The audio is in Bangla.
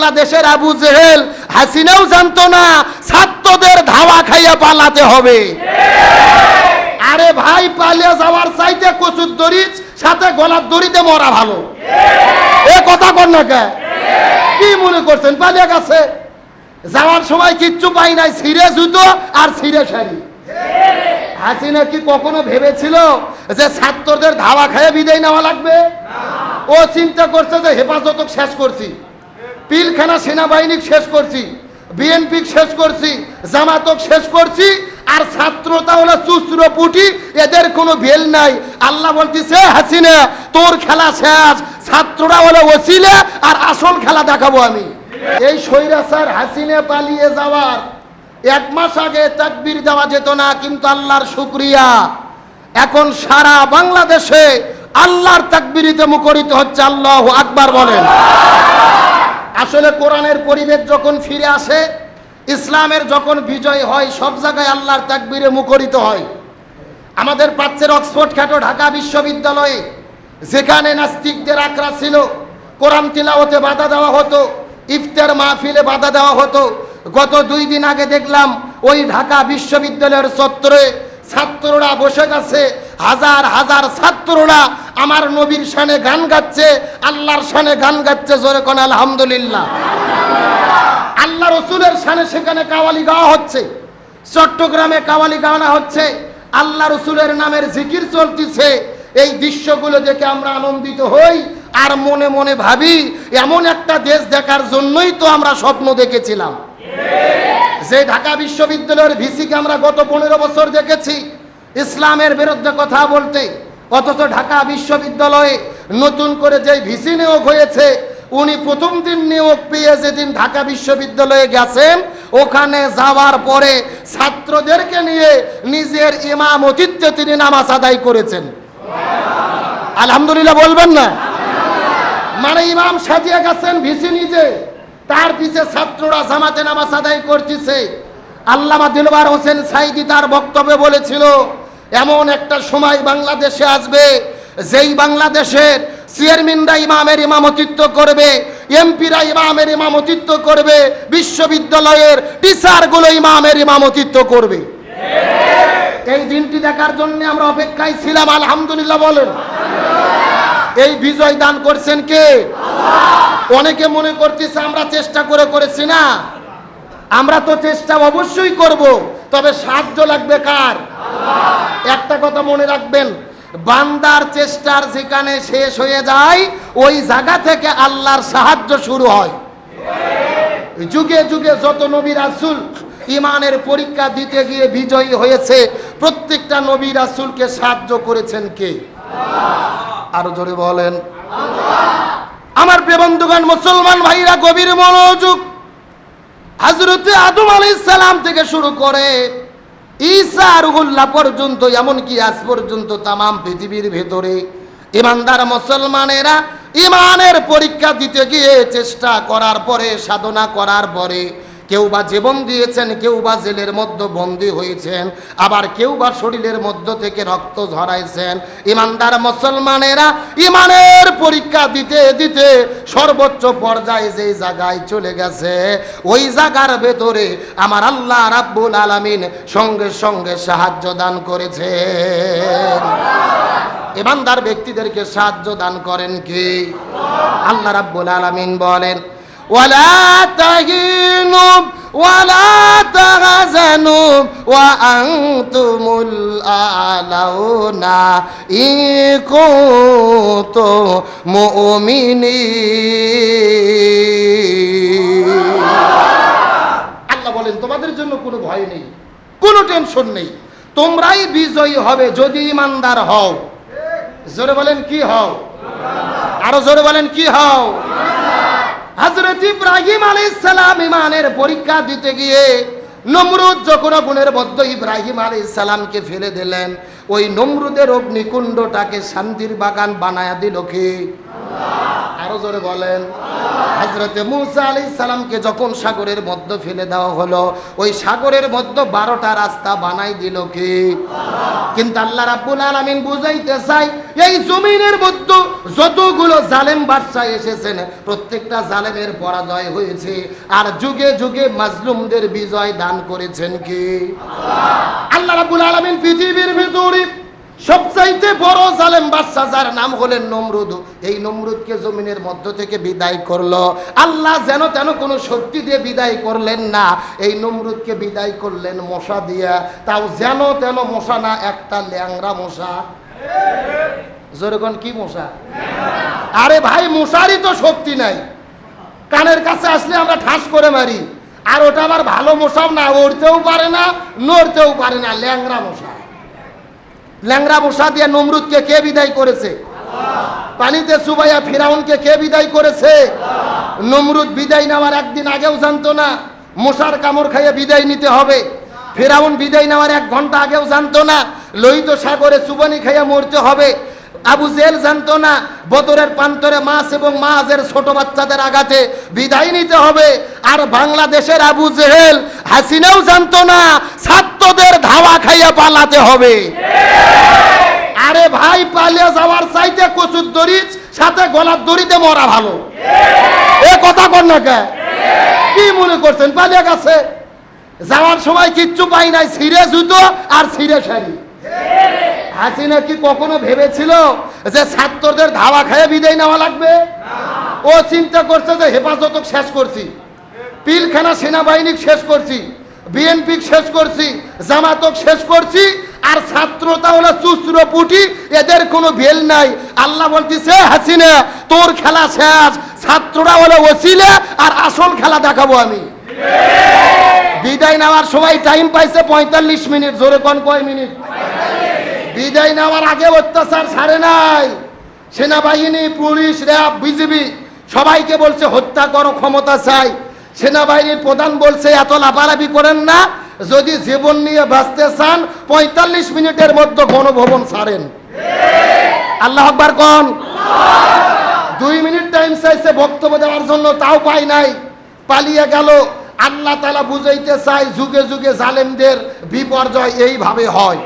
বাংলাদেশের আবু জেহেল হাসিনাও জানতো না, ছাত্রদের ধাওয়া খাইয়া পালাতে হবে। আরে ভাই, পালিয়ে যাওয়ার চাইতে কচুর দড়ির সাথে গলার দড়িতে মরা ভালো। এ কথা কর না কে? কি মনে করছেন? পালিয়ে গেছে। যাওয়ার সময় কিচ্ছু পাই নাই, ছিঁড়ে জুতো আর ছিঁড়ে শাড়ি। হাসিনা কি কখনো ভেবেছিল যে ছাত্রদের ধাওয়া খাইয়ে বিদায় নেওয়া লাগবে? ও চিন্তা করছে যে হেফাজত শেষ করছি। পিলখানা সেনাবাহিনী শেষ করছি বিএনপি শেষ করছি, জামাতক শেষ করছি, আর ছাত্রতা হলো চুস্র পুটি, এদের কোনো ভেল নাই। আল্লাহ বলতেছে, হাসিনা, তোর খেলা শেষ, ছাত্ররা হলো ওসিলে, আর আসল খেলা দেখাবো আমি। এই স্বৈরাচার হাসিনে পালিয়ে যাওয়ার এক মাস আগে তাকবির দেওয়া যেত না, কিন্তু আল্লাহর শুক্রিয়া। এখন সারা বাংলাদেশে আল্লাহর তাকবিরিতে মুখরিত হচ্ছে, আল্লাহ আকবার বলেন। আসলে কোরআনের পরিবেশ যখন ফিরে আসে, ইসলামের যখন বিজয় হয়, সব জায়গায় আল্লাহর তাকবীরে মুখরিত হয়। আমাদের প্রাচ্যের অক্সফোর্ড খ্যাত ঢাকা বিশ্ববিদ্যালয়ে, যেখানে নাস্তিকদের আক্রা ছিল, কোরআন তিলাওতে বাধা দেওয়া হতো, ইফতার মাহফিলে বাধা দেওয়া হতো। গত দুই দিন আগে দেখলাম, ওই ঢাকা বিশ্ববিদ্যালয়ের চত্বরে ছাত্ররা বসে গেছে হাজার হাজার ছাত্ররা আমার নবীর শানে গান গাচ্ছে, আল্লাহর শানে গান গাচ্ছে, জোরে কোন, আলহামদুলিল্লাহ। আল্লাহ রসুলের শানে সেখানে কাওয়ালি গাওয়া হচ্ছে, চট্টগ্রামে কাওয়ালি গাওয়া হচ্ছে, আল্লাহ রসুলের নামের জিকির চলতেছে। এই দৃশ্যগুলো দেখে আমরা আনন্দিত হই আর মনে মনে ভাবি, এমন একটা দেশ দেখার জন্যই তো আমরা স্বপ্ন দেখেছিলাম। যে ঢাকা বিশ্ববিদ্যালয়ের ভিসিকে আমরা গত পনেরো বছর দেখেছি ইসলামের বিরুদ্ধে কথা বলতে, অথচ ঢাকা বিশ্ববিদ্যালয়ে নতুন করে যে ভিসি নিয়োগ হয়েছে, উনি প্রথম দিন নিয়োগ পেয়ে যেদিন ঢাকা বিশ্ববিদ্যালয়ে গেছেন, ওখানে যাওয়ার পরে ছাত্রদেরকে নিয়ে নিজের ইমামতিত্বে তিনি নামাজ আদায় করেছেন। আলহামদুলিল্লাহ বলবেন না? মানে ইমাম সাজিয়ে গেছেন ভিসি নিজে, তার পিছে ছাত্ররা জামাতে নামাজ আদায় করতেছে। আল্লামা দিলবার হোসেন সাইদি তার বক্তব্যে বলেছিল এমন একটা সময় বাংলাদেশে আসবে, যেই বাংলাদেশের চেয়ারম্যানরা ইমামের ইমামতিত্ব করবে, এমপিরা ইমামের ইমামতিত্ব করবে, বিশ্ববিদ্যালয়ের টিচারগুলো ইমামের ইমামতিত্ব করবে। এই দিনটি দেখার জন্য আমরা অপেক্ষায় ছিলাম, আলহামদুলিল্লাহ বলেন। এই বিজয় দান করছেন কে? অনেকে মনে করতেছে আমরা চেষ্টা করে করেছি না। আমরা তো চেষ্টা অবশ্যই করব, তবে সাহায্য লাগবে কার? একটা কথা মনে রাখবেন, বান্দার চেষ্টার যেখানে শেষ হয়ে যায়, ওই জায়গা থেকে আল্লাহর সাহায্য শুরু হয়। যুগে যুগে যত নবী রাসূল ইমানের পরীক্ষা দিতে গিয়ে বিজয়ী হয়েছে, প্রত্যেকটা নবী রাসূলকে সাহায্য করেছেন কে? আরও জোরে বলেন। আমার প্রিয় বন্ধুগণ, মুসলমান ভাইরা, গভীর মনোযোগ। হজরতে আদম আলাইহিস সালাম থেকে শুরু করে ঈসা রুহুল্লাহ পর্যন্ত, এমনকি আজ পর্যন্ত তামাম পৃথিবীর ভেতরে ইমানদার মুসলমানেরা ইমানের পরীক্ষা দিতে গিয়ে চেষ্টা করার পরে, সাধনা করার পরে কেউ বা জীবন দিয়েছেন, কেউ বা জেলের মধ্যে বন্দী হয়েছেন, আবার কেউ বা শরীরের মধ্য থেকে রক্ত ঝরাইছেন। ইমানদার মুসলমানেরা ইমানের পরীক্ষা দিতে দিতে সর্বোচ্চ পর্যায়ে যে জায়গায় চলে গেছে, ওই জায়গার ভেতরে আমার আল্লাহ রাব্বুল আলামিন সঙ্গে সঙ্গে সাহায্য দান করেছে ইমানদার ব্যক্তিদেরকে সাহায্য দান করেন কি? আল্লাহ রাব্বুল আলামিন বলেন ولا تهينوا ولا تحزنوا وأنتم الأعلون إن كنتم مؤمنين আল্লাহ বলেন তোমাদের জন্য কোনো ভয় নেই কোনো টেনশন নেই তোমরাই বিজয়ী হবে যদি ইমানদার হও জোরে বলেন কি হও আরো জোরে বলেন কি হও হজরত ইব্রাহিম আলী সালাম ইমানের পরীক্ষা দিতে গিয়ে নমরুদ যখন গুণের বদ্ধ ইব্রাহিম আলী সালামকে ফেলে দিলেন, ওই নমরুদের অগ্নিকুণ্ডটাকে শান্তির বাগান বানায়া দিল কি? আরও জোরে বলেন। হজরতে মুসা আলী সালামকে যখন সাগরের মধ্যে ফেলে দেওয়া হলো, ওই সাগরের মধ্যে বারোটা রাস্তা বানাই দিল কি? কিন্তু আল্লাহ রাব্বুল আলামিন বুঝাইতে চাই, এই জমিনের মধ্যে যতগুলো জালেম বাদশাহ এসেছেন, প্রত্যেকটা জালেমের পরাজয় হয়েছে, আর যুগে যুগে মাজলুমদের বিজয় দান করেছেন কি? আল্লাহ রাব্বুল আলামিন পৃথিবীর ভিতরে সবচাইতে বড় জালেম বাদশা, যার নাম হলেন নমরুদ। এই নমরুদকে জমিনের মধ্য থেকে বিদায় করল। আল্লাহ যেন তেন কোনো শক্তি দিয়ে বিদায় করলেন না। এই নমরুদকে বিদায় করলেন মশা দিয়া। তাও যেন তেন মশা না, একটা ল্যাংরা মশা। যেরকম কি মশা? আরে ভাই, মশারই তো শক্তি নাই। কানের কাছে আসলে আমরা ঠাস করে মারি। আর ওটা আবার ভালো মশাও না উড়তেও পারে না, নড়তেও পারে না ল্যাংরা মশা। ল্যাংরা মশা দিয়ে নমরুদকে কে বিদায় করেছে? পানিতে সুবাইয়া ফিরাউনকে কে বিদায় করেছে? নমরুদ বিদায় নেওয়ার একদিন আগেও জানতো না, মশার কামড় খাইয়ে বিদায় নিতে হবে। ফেরাউন বিদায় নেওয়ার এক ঘণ্টা আগেও জানতো না, লোহিত সাগরে সুবানি খাইয়া মরতে হবে। আবু জেল জানতো না, বদরের প্রান্তরে মাছ এবং মাছের ছোট বাচ্চাদের আঘাতে বিদায় নিতে হবে। আর বাংলাদেশের আবু জেহেল হাসিনাও জানতো না, ছাত্রদের ধাওয়া খাইয়া পালাতে হবে। আরে ভাই, পালিয়ে যাওয়ার চাইতে কচুর দড়ির সাথে গলার দড়িতে মরা ভালো। এ কথা কর না কে? কি মনে করছেন? পালিয়ে গেছে। যাওয়ার সময় কিচ্ছু পাই নাই, ছিঁড়ে জুতো আর ছিঁড়ে শাড়ি। হাসিনা কি কখনো ভেবেছিল যে ছাত্রদের ধাওয়া খেয়ে বিদায় নেওয়া লাগবে? ও চিন্তা করছে যে হেফাজতক শেষ করছি। পিলখানা সেনাবাহিনী শেষ করছি, বিএনপি শেষ করছি, জামাতক শেষ করছি, আর ছাত্রতা হলো চুচরো পুটি, এদের কোনো ভেল নাই। আল্লাহ বলতেছে হাসিনা, তোর খেলা শেষ, ছাত্ররা হলো ওসিলে, আর আসল খেলা দেখাবো আমি। বিদায় নেওয়ার সময় টাইম পাইছে পঁয়তাল্লিশ মিনিট, জোরে কোন কয় মিনিট? বিদায় নেওয়ার আগে অত্যাচার ছাড়ে নাই। সেনাবাহিনী, পুলিশ, র্যাব, বিজিবি, সবাইকে বলছে, হত্যা করো, ক্ষমতা চাই। সেনাবাহিনীর প্রধান বলছে, এত লাফালাফি করেন না। যদি জীবন নিয়ে বাঁচতে চান, পঁয়তাল্লিশ মিনিটের মধ্যে গণভবন ছাড়েন। আল্লাহ আকবার কন। দুই মিনিট টাইম চাইছে বক্তব্য দেওয়ার জন্য, তাও পাই নাই। পালিয়ে গেল। আল্লাহ তালা বুঝাইতে চাই যুগে যুগে জালেমদের বিপর্যয় এইভাবে হয়।